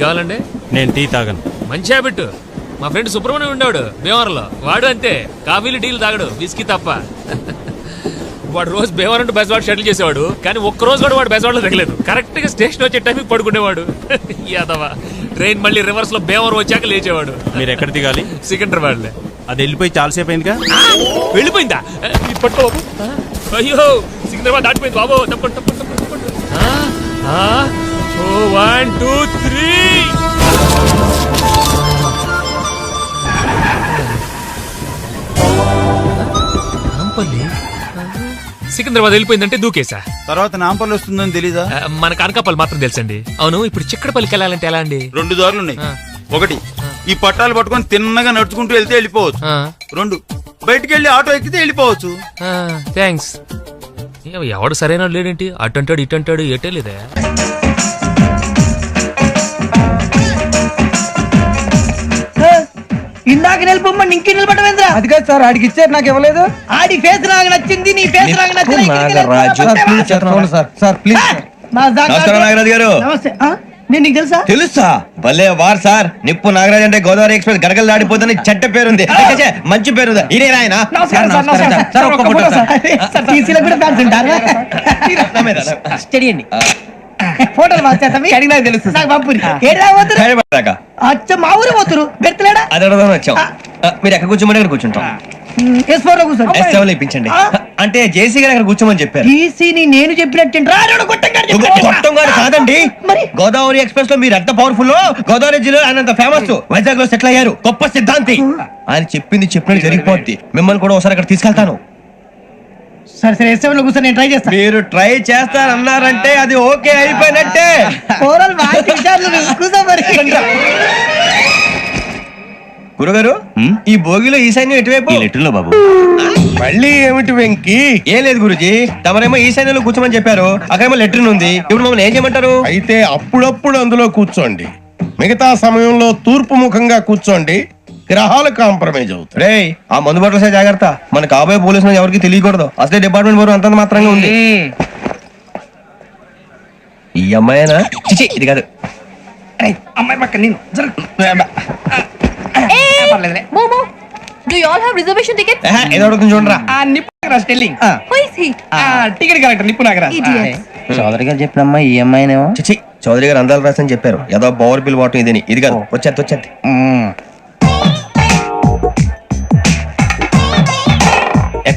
కావాలండి నేను టీ తాగను. మంచి హ్యాబిట్ మా ఫ్రెండ్ సుబ్రహ్మణ్యం ఉండేవాడు భీమవరంలో వాడు అంతే కాఫీలు టీలు తాగడు విస్కీ తప్ప. వాడు రోజు భీమవరం టు బెజవాడ షటిల్ చేసేవాడు కానీ ఒక్క రోజు కూడా వాడు బెజవాడలో తగలేదు కరెక్ట్గా స్టేషన్ వచ్చే టైంకి పడుకునేవాడు. యాదవ ట్రైన్ మళ్ళీ రివర్స్లో భీమవరం వచ్చాక లేచేవాడు. మీరు ఎక్కడ దిగాలి? సికింద్రాబాద్ అది వెళ్ళిపోయి చాలాసేపు అయిందిగా? వెళ్ళిపోయిందా? ఇది పట్టుకో బాబు. అయ్యో సికింద్రాబాద్ దాటిపోయింది బాబు. తప్పండి తప్పండి తప్పండి వన్ టూ త్రీ. సికింద్రాబాద్ వెళ్ళిపోయిందంటే దూకేసా తర్వాత నాంపల్లి వస్తుందని తెలీదా? ఆ, మన కనకాపల్లి మాత్రం తెలుసండి. అవును ఇప్పుడు చిక్కడపల్లికి వెళ్ళాలంటే ఎలా అండి? రెండు దారులు ఉన్నాయి. ఒకటి ఈ పట్టాలు పట్టుకొని తిన్నగా నడుచుకుంటూ వెళ్తే వెళ్ళిపోవచ్చు. ఆ, రెండు బయటికి వెళ్ళి ఆటో ఎక్కితే వెళ్ళిపోవచ్చు. ఆ, థ్యాంక్స్. ఏ, ఎవడు సరైన లేడేంటి? అటు అంటాడు ఇటు అంటాడు ఎటే లేదే? ఇందాక నిలబొమ్మని ఇంకే నిలబడమేంద్రా? అది కాదు సార్ ఆడికి ఇచ్చారు నాకు ఇవ్వలేదు. ఆడి ఫేస్ నాకు నచ్చింది నీ ఫేస్ నాకు నచ్చింది సార్ ప్లీజ్ సార్. చూడండి sir sir. Please Nagaraju garu. నమస్తే. ఆ? నేను నీకు తెలుసా? తెలుసా? భలే వార్ సార్. నిప్పు నాగరాజ్ అంటే గోదావరి ఎక్స్ప్రెస్ గడగలు దాడిపోతుంది చెట్ట పేరుంది. మంచి పేరుంది. ఇదే ఆయన టీసీలో కూడా ఫ్యాన్స్ ఉంటారా? ఫోటోలు మార్చేస్తాం అడిగినా తెలుసు నాకు పంపురి ఏడా పోతురు? అచ్చ మా ఊరు పోతురు? బెర్తలేడా అది అడగదాం వచ్చాం. మీరు ఎక్కడ కూర్చోమని అక్కడ కూర్చుంటాం. ఎస్ ఫోర్లో కూర్చోండి. ఎస్ సెవెన్ ఇప్పించండి. ఆ? అంటే జేసీ గారు అక్కడ కూర్చోమని చెప్పారు. నేను చెప్పినట్టు రాడు గారు కాదండి. మరి? గోదావరి ఎక్స్ప్రెస్లో మీరు ఎంత పవర్ఫుల్ గోదావరి జిల్లా ఆయన ఫేమస్ వైజాగ్లో సెటిల్ అయ్యారు. గొప్ప సిద్ధాంతి. ఆయన చెప్పింది చెప్పినట్టు జరిగిపోద్ది. మిమ్మల్ని కూడా ఒకసారి అక్కడ తీసుకెళ్తాను. సరే లో కూర్చొని నేను ట్రై చేస్తాను మీరు ట్రై చేస్తారన్నారంటే అది ఓకే అయిపోయినట్టే. కూర్చో మరి. గురుగారు ఈ భోగిలో ఈశాన్యం ఎటువైపు? లెటర్లో బాబు. మళ్ళీ ఏమిటి వెంకి? ఏం లేదు గురుజీ తమరేమో ఈశాన్యంలో కూర్చోమని చెప్పారు. అక్కడేమో లెటర్ ఉంది. ఇప్పుడు మమ్మల్ని ఏం చేయమంటారు? అయితే అప్పుడప్పుడు అందులో కూర్చోండి. మిగతా సమయంలో తూర్పు ముఖంగా కూర్చోండి. గ్రహాలు కాంప్రమైజ్ అవుతాయి. రే ఆ మందు బట్టలసే జాగ్రత్త. మన కాబోయే పోలీసులు ఎవరికి తెలియకూడదు. అసలే డిపార్ట్మెంట్ బోర్ అంతంత మాత్రంగా ఉంది. ఈ అమ్మాయినా? చిచి. ఇది కాదు. అమ్మాయి పక్క నేను. ఏదో అడుగుతుంది చూడరా. ఆ నిప్పు నాగరాజ్ టెల్లింగ్? టికెట్ నిప్పు నాగరాజ్. Idiots. చౌదరి గారు చెప్పినమ్మా ఈ అమ్మాయినేమో? చిచి చౌదరి గారు అందాలు రాసని చెప్పారు. ఏదో బోర్ బిల్ వాటం ఇదని. ఇది కాదు వచ్చేది వచ్చేది.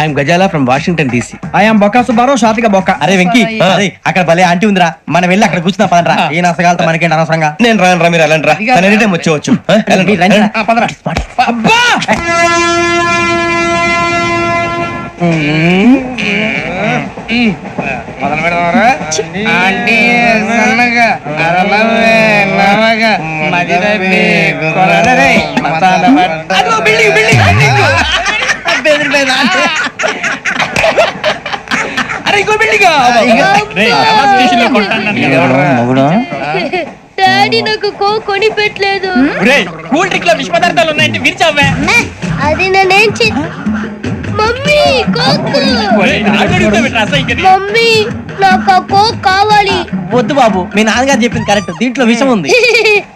I'm Gazala from Washington DC. I'm Bokka Subbarao షాతిక బొక్క. అరే వెంకీ అరే అక్కడ భలే ఆంటీ ఉందిరా. మనం వెళ్ళి అక్కడ కూర్చున్నా పదరా ఏ నసగాలతో మనకేంటి అనవసరంగా? నేను రాను రా మీరు వెళ్ళండి రా తను ఎనీ టైం వచ్చేవచ్చు. అబ్బా! మొదలు పెడదామరా ఆంటీ సన్నగా అరలవే నవగా మతాల బిల్డింగ్ బిల్డింగ్. బెదిరిపోయింది ఆంటీ. అరే ఇంకో బిల్డింగ్ డాడీ నాకు కో కొని పెట్టలేదు కూల్ డ్రింక్లో విష పదార్థాలు ఉన్నాయంటే విరిచావే అది నేనేం చే మమ్మీ కోక్. మమ్మీ నాకు ఆ కోక్ కావాలి. వద్దు బాబు మీ నాన్నగారు చెప్పింది కరెక్ట్ దీంట్లో విషయం ఉంది.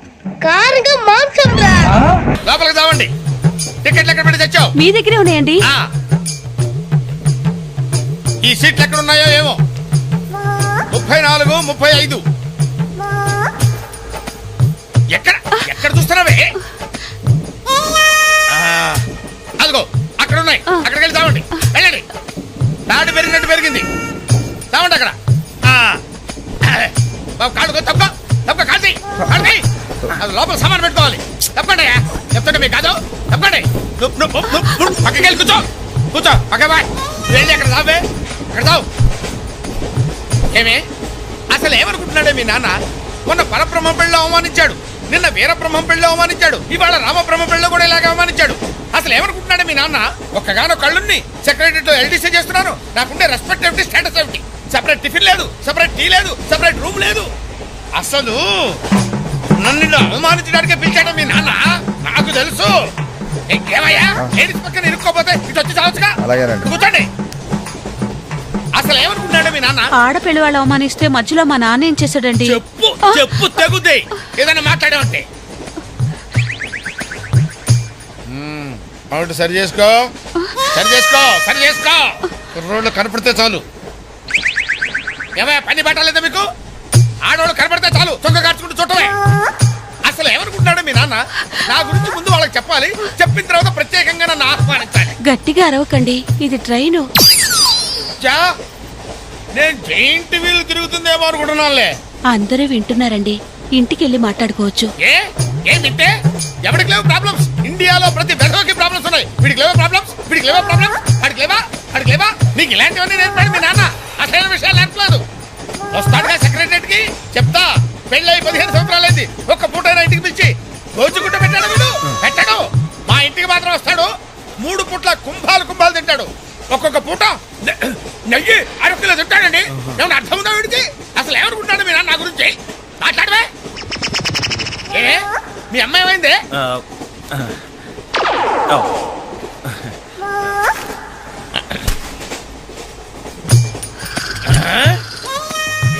కారంగా మాంసం రా. లోపలికి రావండి టికెట్లు ఎక్కడ పెట్టి తెచ్చావు? మీ దగ్గరే ఉన్నాయండి. ఆ. ఈ సీట్లు ఎక్కడ ఉన్నాయో ఏమో? ముప్పై నాలుగు ముప్పై ఐదు ఎక్కడ? ఎక్కడ చూస్తున్నావే? ఆ, అదిగో అక్కడ ఉన్నాయి అక్కడికి వెళ్ళి తావండి వెళ్ళండి. తాడు పెరిగినట్టు పెరిగింది. తావండి అక్కడ. ఆ. బాబు కాడు తప్ప తప్ప కాదు కాదు అది లోపల సామాన్ పెట్టుకోవాలి. తప్పండి చెప్తుంటే మీకు కాదు. తప్పండి పక్కకి వెళ్ళి కూర్చో. కూర్చో. పక్క బాయ్ వెళ్ళి అక్కడ తావే అక్కడ తావు ఏమే? అసలు ఏమనుకుంటున్నాడే మీ నాన్న? మొన్న పరబ్రహ్మ పెళ్ళిలో అవమానించాడు. నిన్న వీరబ్రహ్మం పెళ్ళిలో అవమానించాడు. ఇవాళ రామబ్రహ్మ పెళ్ళిలో కూడా ఇలాగే అవమానించాడు. అసలు ఏమనుకుంటున్నాడే మీ నాన్న? ఒక్కగానో కళ్ళుని సెక్రటరీతో ఎల్డీసీ చేస్తున్నాను. నాకుండే రెస్పెక్ట్ ఏమిటి? స్టేటస్ ఏమిటి? సెపరేట్ టిఫిన్ లేదు. సెపరేట్ టీ లేదు. సెపరేట్ రూమ్ లేదు. అసలు నన్ను ఇలా అవమానించడానికి పిలిచాడు మీ నాన్న? నాకు తెలుసు. ఏ- ఏమయ్యా లేడీస్ పక్కన ఇరుక్కోపోతే ఇటు వచ్చి చావచ్చుగా? కూర్చోండి. అసలు ఏమనుకున్నాడు మీ నాన్న? ఆడపిల్ల వాళ్ళు అవమానిస్తే మధ్యలో మా నాన్న ఏం చేశాడండి? చెప్పు చెప్పు తెగుద్ది. ఏదైనా మాట్లాడామంటే అవును సరి చేసుకో. సరి చేసుకో సరి చేసుకో. రోడ్లు కనపడితే చాలు. ఏమయ్య పని పట్టలేదా మీకు? ఆడవాళ్ళు కనపడితే చాలు చొక్క కార్చుకుంటూ చుట్టమే అసలు ఏమనుకుంటున్నాడు మీ నాన్న? నా గురించి ముందు వాళ్ళకి చెప్పాలి. చెప్పిన తర్వాత ప్రత్యేకంగా నన్ను ఆహ్వానించాలి. గట్టిగా అరవకండి ఇది ట్రైన్. చా నేను జైంట్ వీల్ తిరుగుతుందేమో అనుకుంటున్నానులే అందరూ వింటున్నారండి. ఇంటికి వెళ్ళి మాట్లాడుకోవచ్చు. ఏ? ఏం వింటే? ఎవరికి లేవు ప్రాబ్లమ్స్ ఇండియాలో ప్రతి బెదవకి ప్రాబ్లమ్స్ ఉన్నాయి. వీడికి లేవా ప్రాబ్లమ్స్ వీడికి లేవా ప్రాబ్లమ్స్ వాడికి లేవా? వాడికి లేవా? నీకు ఇలాంటివన్నీ నేర్పాడు మీ నాన్న. అసలైన విషయాలు నేర్పలేదు. వస్తాడుగా సెక్రటరియట్కి చెప్తా. పెళ్ళై పదిహేను సంవత్సరాలైంది ఒక్క పూటైనా ఇంటికి పిలిచి రోజుకుంట పెట్టాడు వీడు? పెట్టడు. మా ఇంటికి మాత్రం వస్తాడు. మూడు పూట్ల కుంభాలు కుంభాలు తింటాడు. ఒక్కొక్క పూట నెయ్యి అరకిలో తింటాడండి. ఏమన్నా అర్థం ఉందా వీడికి? అసలు ఏమనుకుంటాడు మీ నా గురించి? మాట్లాడవే. ఏ? మీ అమ్మాయి ఏమైంది?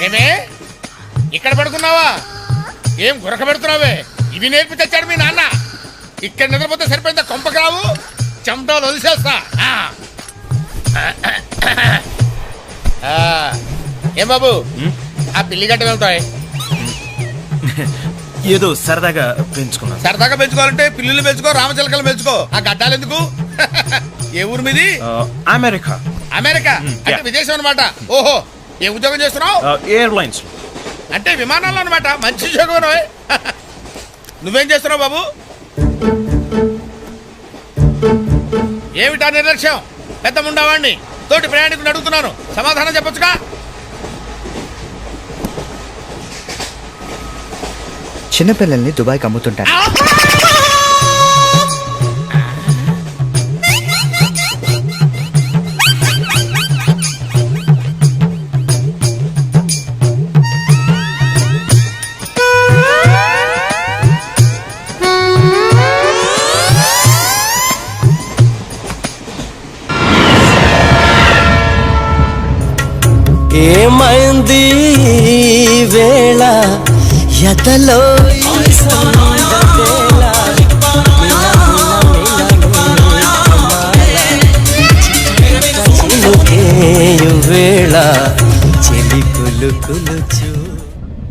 ఏమే? ఇక్కడ పడుకున్నావా? ఏం గురక పెడుతున్నావే? ఇవి నేర్పి తెచ్చాడు మీ నాన్న. ఇక్కడ నిద్రపోతే సరిపోయిందా కొంపకి రావు చెమటలు వదిలేస్తా. ఏం బాబు? ఆ పిల్లి గడ్డ వెళ్తాయి. ఏదో సరదాగా పెంచుకున్నాను. సరదాగా పెంచుకోవాలంటే పిల్లులు పెంచుకో రామచిలకలు పెంచుకో. ఆ గడ్డాలు ఎందుకు? ఏ ఊరు మీది? అమెరికా. అమెరికా? అంటే. విదేశం అనమాట ఓహో ఏ ఉద్యోగం చేస్తున్నావు? ఎయిర్లైన్స్ అంటే విమానాల్లో అనమాట మంచి ఉద్యోగం రోయ్. నువ్వేం చేస్తున్నావు బాబు? ఏమిటా నిర్లక్ష్యం? పెద్ద ఉండవాడిని. తోటి ప్రయాణికుని అడుగుతున్నాను. సమాధానం చెప్పొచ్చుగా? చిన్నపిల్లల్ని దుబాయ్కి అమ్ముతుంటారు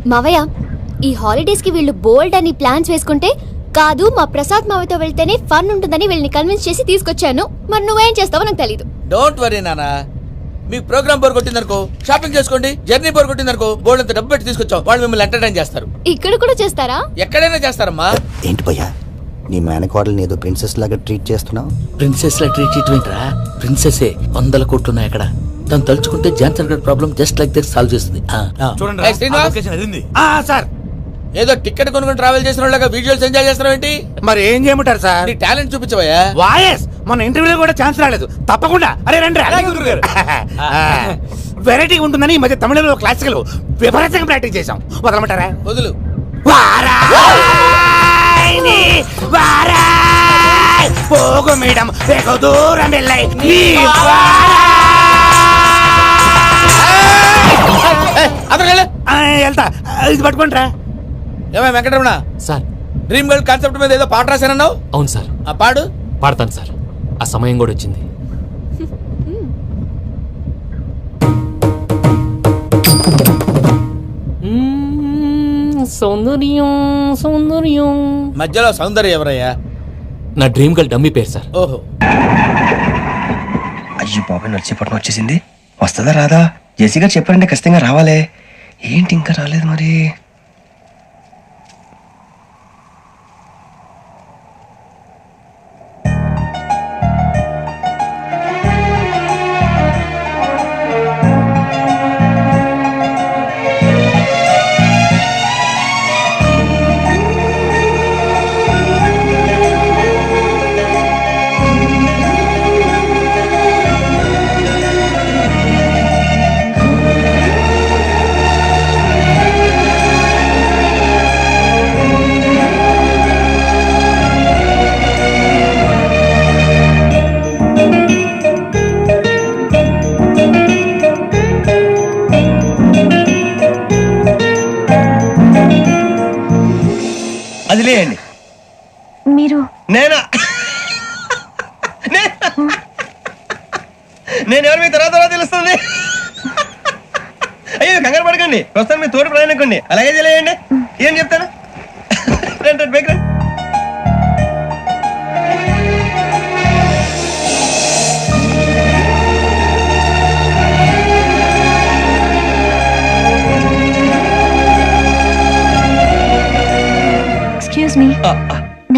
మావయ్య ఈ హాలిడేస్కి వీళ్ళు బోల్డ్ అని ప్లాన్స్ వేసుకుంటే కాదు మా ప్రసాద్ మావయ్యతో వెళ్తేనే ఫన్ ఉంటుందని వీళ్ళని కన్విన్స్ చేసి తీసుకొచ్చాను. మరి నువ్వేం చేస్తావో నాకు తెలీదు. డోంట్ వరీ నానా. మీకు ప్రోగ్రామ్ బోర్ కొట్టిందనుకో షాపింగ్ చేసుకోండి జర్నీ బోర్ కొట్టిందనుకో బోర్డు అంత డబ్బు పెట్టి తీసుకొచ్చాం. వాళ్ళు మిమ్మల్ని ఎంటర్టైన్ చేస్తారు. ఇక్కడ కూడా చేస్తారా? ఎక్కడైనా చేస్తారమ్మా. ఏంటి భయ్యా? నీ మేనకోడల్ని ఏదో ప్రిన్సెస్ లాగా ట్రీట్ చేస్తున్నావు? ప్రిన్సెస్ లా ట్రీట్ చేయటమేంట్రా ప్రిన్సెస్ వందల కోట్లు ఉన్నాయి అక్కడ. తను తలుచుకుంటే Johnson God problem just like that solve చేస్తుంది. చూడండి సార్! ఏదో టికెట్ కొనుక్కొని ట్రావెల్ చేసిన వాళ్ళగా విజువల్స్ ఎంజాయ్ చేస్తున్నావు ఏంటి? మరి ఏం చేయమంటారు సార్? నీ టాలెంట్ చూపించవయ్యా. వాయస్ మన ఇంటర్వ్యూలో కూడా ఛాన్స్ రాలేదు. తప్పకుండా. అరే రండి వెరైటీ ఉంటుందని ఈ మధ్య తమిళంలో క్లాసికల్ విపరీతంగా ప్రాక్టీస్ చేసాం వదలమంటారా? వదులు. పోగు మేడం వెగు దూరం వెళ్ళాయి వెళ్తా. ఇది పట్టుకుంటారా ఏమై Venkataramana? Sir. Dream girl concept మీద ఏదో పాట రాశానన్నావు? అవును సార్. ఆ పాడు? పాడతాను సార్. ఆ సమయం కూడా వచ్చింది. సౌందర్యం సౌందర్యం. మధ్యలో సౌందర్య ఎవరయ్యా? నా డ్రీమ్ గర్ల్ డమ్మీ పేరు సార్. ఓహో. అయ్యో బాబాయ్ నడిచేపట్నం వచ్చేసింది వస్తుందా రాదా? జెసి గారు చెప్పారంటే ఖచ్చితంగా రావాలే. ఏంటి ఇంకా రాలేదు మరి?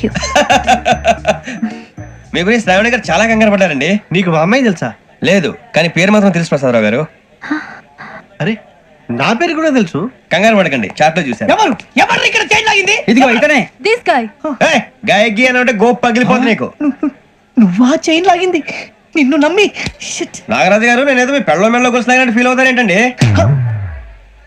థ్యాంక్ యూ మీ గురించి శ్రావణి గారు చాలా కంగారు పడ్డారండి. నీకు మా అమ్మాయి తెలుసా? లేదు కానీ పేరు మాత్రం తెలుసు ప్రసాదరావు గారు. అరే నా పేరు కూడా తెలుసు? కంగారు పడకండి చాట్లో చూశారు ఎవరు ఎవరు ఇక్కడ చైన్ లాగింది? ఇదిగో ఇతనే. దిస్ గాయ్ గాయకి అని అంటే గోప్ పగిలిపోతుంది నీకు. నువ్వా చైన్ లాగింది? నిన్ను నమ్మి. షిట్ నాగరాజు గారు నేనేదో మీ పెళ్ళ మెళ్ళలో కొలుసులాగినట్టు ఫీల్ అవుతారు ఏంటండి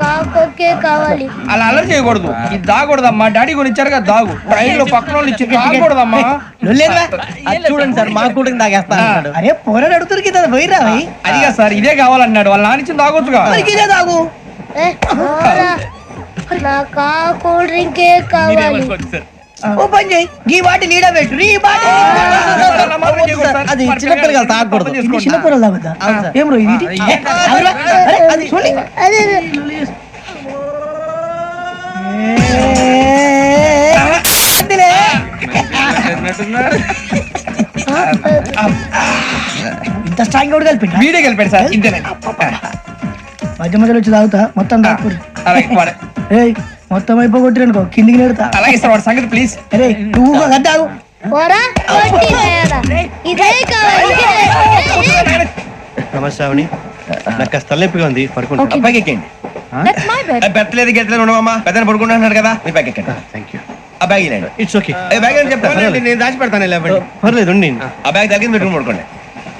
కాకొక్కే కావాలి. అలా అలర్ చేయకూడదు. ఇది దాగకూడదమ్మా. డాడీ కొని ఇచ్చారు కదా దాగు. ట్రైన్లో పక్కన వాళ్ళు ఇచ్చి దాగకూడదమ్మా. చూడండి సార్ మా కూడా తాగేస్తా అరే పోరాడు అడుగుతారు కదా పోయిరా అదిగా సార్ ఇదే కావాలన్నాడు. వాళ్ళ నానిచ్చింది తాగొచ్చుగా. ఇదే తాగు. నాకు కూల్ డ్రింకే కావాలి. ఓ పని చేయి. ఈ బాటి లీడ పెట్టు. ఈ బాటి అది చిన్నపిల్లలు తాగకూడదు. చిన్నపిల్లలు తాగుతా ఏం రో ఇది? అది చూడండి. ఇంత స్ట్రాంగ్ కూడా కలిపి వీడే గెలిపాడు సార్ ఇంతేనండి మధ్య మధ్యలో వచ్చి తాగుతా. మొత్తం తాగుతుంది మొత్తం అయిపోగొట్టిరనుకో కిందికి నేడుతా. అలాగే సార్ వాడు సంగతి ప్లీజ్ అరే నువ్వు ఇదే. నమస్తే నాకు కాస్త తలెప్పిగా ఉంది పడుకుంటా పైకి ఎక్కండి. ఉండవమ్మా. పెద్దని పడుకుంటున్నాడు కదా మీ ఎక్కండి. థ్యాంక్ యూ ఆ బ్యాగ్ ఇలాండి ఇట్స్ ఓకే ఏ బ్యాగ్ అని చెప్తాను నేను దాచి పెడతాను లేవండి. పర్లేదు ఉండి. ఆ బ్యాగ్ తగ్గింది పెట్టుకుని పడుకోండి.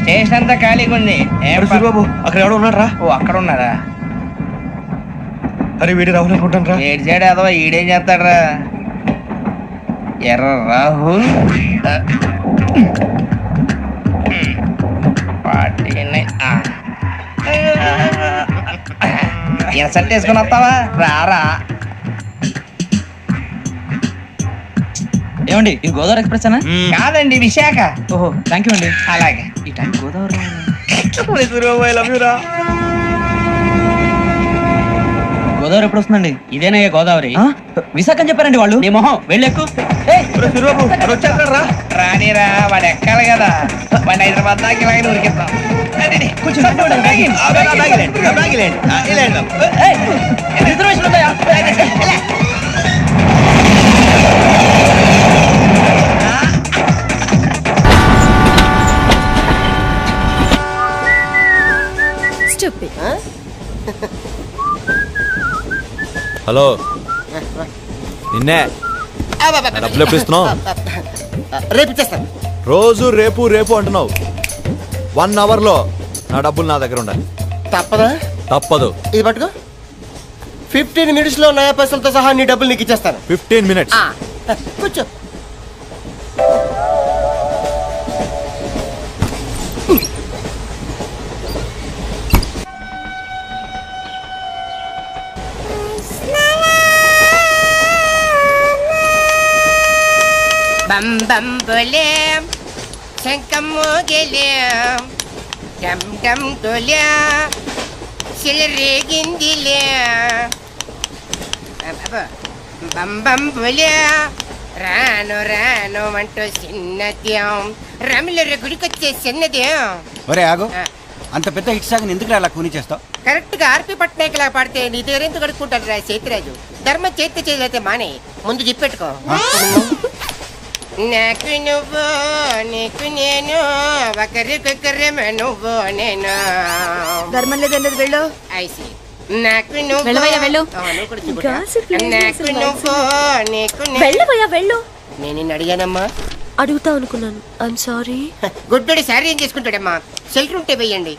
స్టేషన్ అంతా ఖాళీగా ఉంది. ఏం అరే ప- సూరిబాబు అక్కడ ఎవడో ఉన్నాడు రా ఓ అక్కడ ఉన్నారా అరే వీడి రాహుల్ అనుకుంటాను రా ఏడు చేయడం అదవా ఈడేం చేస్తాడరా? ఎర్ర రాహుల్. ఇన్సర్ట్ వేసుకుని వస్తావా? రారా. ఏమండి ఇది గోదావరి ఎక్స్ప్రెస్ అనా? కాదండి విశాఖ. ఓహో థ్యాంక్ యూ అండి. అలాగే. ఈ టైం గోదావరి గోదావరి ఎప్పుడు వస్తుందండి? ఇదేనయ్య గోదావరి. విశాఖ అని చెప్పారండి వాళ్ళు. నీ మొహం వెళ్ళెక్కు రానిరా వాడు ఎక్కాలి కదా. వాడిని హైదరాబాద్ దాకా ఇలాగే ఉరికిద్దాం కొంచెం హలో. నిన్నే డబ్బులు ఎప్పుడు ఇస్తున్నావు రేపు ఇచ్చేస్తాను. రోజు రేపు రేపు అంటున్నావు. వన్ అవర్లో నా డబ్బులు నా దగ్గర ఉండాలి. తప్పదా? తప్పదు. ఇది పట్టుకో. ఫిఫ్టీన్ మినిట్స్లో నయా పైసలతో సహా నీ డబ్బులు నీకు ఇచ్చేస్తాను. ఫిఫ్టీన్ మినిట్స్ కూర్చో. బం బం బొలేం శంఖం మోగలేం డమ్ డమ్ తొలే బం బం బొలే రాను రాను అంటూ చిన్నదేం రమిల గుడికొచ్చే చిన్నదేం ఒరే ఆగు. అంత పెద్ద హిట్ సాగుని ఎందుకు అలా కూని చేస్తావు? కరెక్ట్గా ఆర్పి పట్నాయక్ లా పాడితే నీ దగ్గర ఎందుకు కడుక్కుంటాడు రా చేతిరాజు ధర్మ చేతి చేయలేతే మానే. ముందు చెప్పెట్టుకో నాకు నువ్వు నీకు నేను ఒకరికొకరేమో నువ్వు నేను. ధర్మం లేదండి వెళ్ళు. ఐసి. నాకు నువ్వు. వెళ్ళవయ్యా, వెళ్ళు. కూడా నాకు నువ్వు నీకు వెళ్ళవయ్యా వెళ్ళు. నేను నిన్ను అడిగానమ్మా. అడుగుతా అనుకున్నాను. ఐఎమ్ సారీ గుడ్డోడి శారీ ఏం చేసుకుంటాడమ్మా? షెల్టర్ ఉంటే వెయ్యండి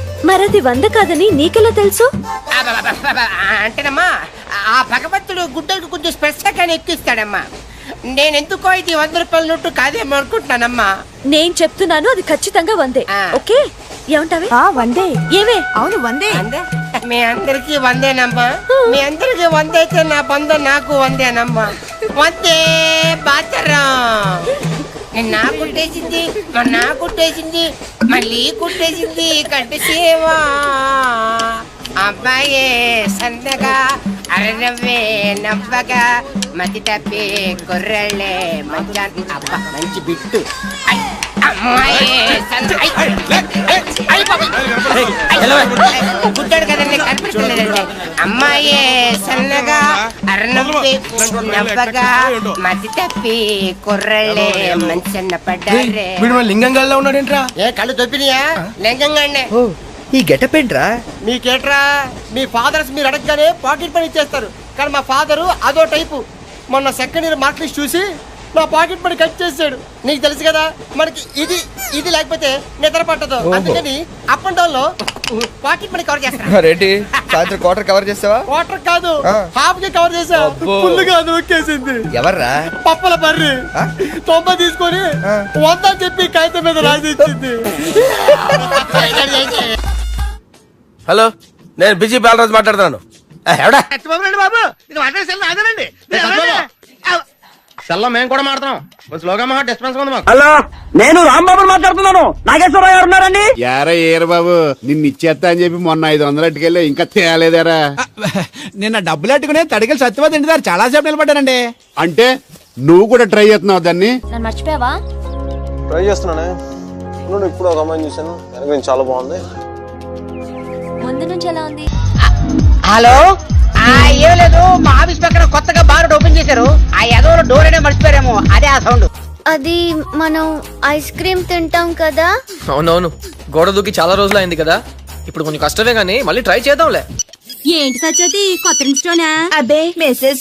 మరది వంద కాదని నీకెలా తెలుసు. అంటేనమ్మా ఆ భగవంతుడు గుడ్డలకు కొంచెం స్పెషల్గానే ఎక్కిస్తాడమ్మా. నేను ఎందుకో ఇది వంద రూపాయల నోటు కాదేమో అనుకుంటున్నానమ్మా. నేను చెప్తున్నాను అది ఖచ్చితంగా వందే. ఓకే? ఏమంటావే? వందే. ఏమే? అవును వందే. మీ అందరికి వందేనమ్మా. మీ అందరికి వందైతే నా బంధ నాకు వందేనమ్మా. వందే బాతరం. నిన్న కుట్టేసింది మొన్న కుట్టేసింది మళ్ళీ కుట్టేసింది కంటి సేవా. అబ్బాయే సందగా అరనవ్వే నవ్వగా మతి తప్పే కుర్రళ్ళే మంచి అబ్బా మంచి బిట్టు. అమ్మాయే కదండి కనిపించలేదండి సన్నగా అరనవ్వే నవ్వగా మతి తప్పి కుర్రళ్ళే మంచన్న పడ్డారే. లింగంగా ఉన్నాడేంట్రా? ఏ కళ్ళు తొప్పినాయా? లెంగంగానే ఈ గెటప్ ఏంట్రా? మీకేట్రా? మీ ఫాదర్స్ మీరు అడగగానే పాకెట్ పని ఇచ్చేస్తారు. కానీ మా ఫాదరు అదో టైపు. మొన్న సెకండ్ ఇయర్ మార్క్ లిస్ట్ చూసి నా పాకెట్ పని కట్ చేసాడు నీకు తెలుసు కదా మనకి ఇది ఇది లేకపోతే నిద్ర పట్టదు. అందుకని అప్ అండ్ డౌన్లో పాకెట్ మనీ కవర్ చేస్తా మరేంటి? సాయంత్రం క్వార్టర్ కవర్ చేస్తావా? వాటర్ కాదు. హాఫ్కి కవర్ చేసా. అబ్బో. ఫుల్గా నూకేసింది ఎవర్రా? పప్పల బర్రి. తొంభై తీసుకొని వంద అని చెప్పి కాగితం మీద రాసి ఇచ్చింది హలో నేను బిజీ బాలరాజు మాట్లాడుతున్నాను. ఎవడా? బాబు ఇది సెల్ అదేనండి సెల్లో మేము కూడా కొంచెం స్లోగా మా డిస్టర్బెన్స్ ఉంది మాకు. హలో నేను రాంబాబు మాట్లాడుతున్నాను. నాగేశ్వరరావు గారు ఉన్నారండి? యారా ఏరు బాబు నిన్ను ఇచ్చేస్తా అని చెప్పి మొన్న ఐదు వందలు అట్టుకెళ్ళి ఇంకా తేలేదారా? నిన్న డబ్బులు అట్టుకునే తడికలు సత్యవతి ఇంటి దగ్గర చాలా సేపు నిలబడ్డానండి. అంటే నువ్వు కూడా ట్రై చేస్తున్నావు దాన్ని? నన్ను మర్చిపోయావా? ట్రై చేస్తున్నానే. నువ్వు ఇప్పుడు ఒక అమ్మాయిని చూశాను. వెనక చాలా బాగుంది. ముందు నుంచి ఎలా ఉంది? హలో? ఆ ఏం లేదు మా ఆఫీస్ పక్కన కొత్తగా బార్ ఓపెన్ చేశారు. ఆ ఎదవలో డోర్ అనే మర్చిపోయారేమో అదే ఆ సౌండ్ అది మనం ఐస్ క్రీమ్ తింటాం కదా? అవునవును గోడ దూకి చాలా రోజులు అయింది కదా. ఇప్పుడు కొంచెం కష్టమే గానీ మళ్ళీ ట్రై చేద్దాంలే. ఏంటి సత్యవతి కొత్త ఇన్స్టోనా అబ్బే మెసేజ్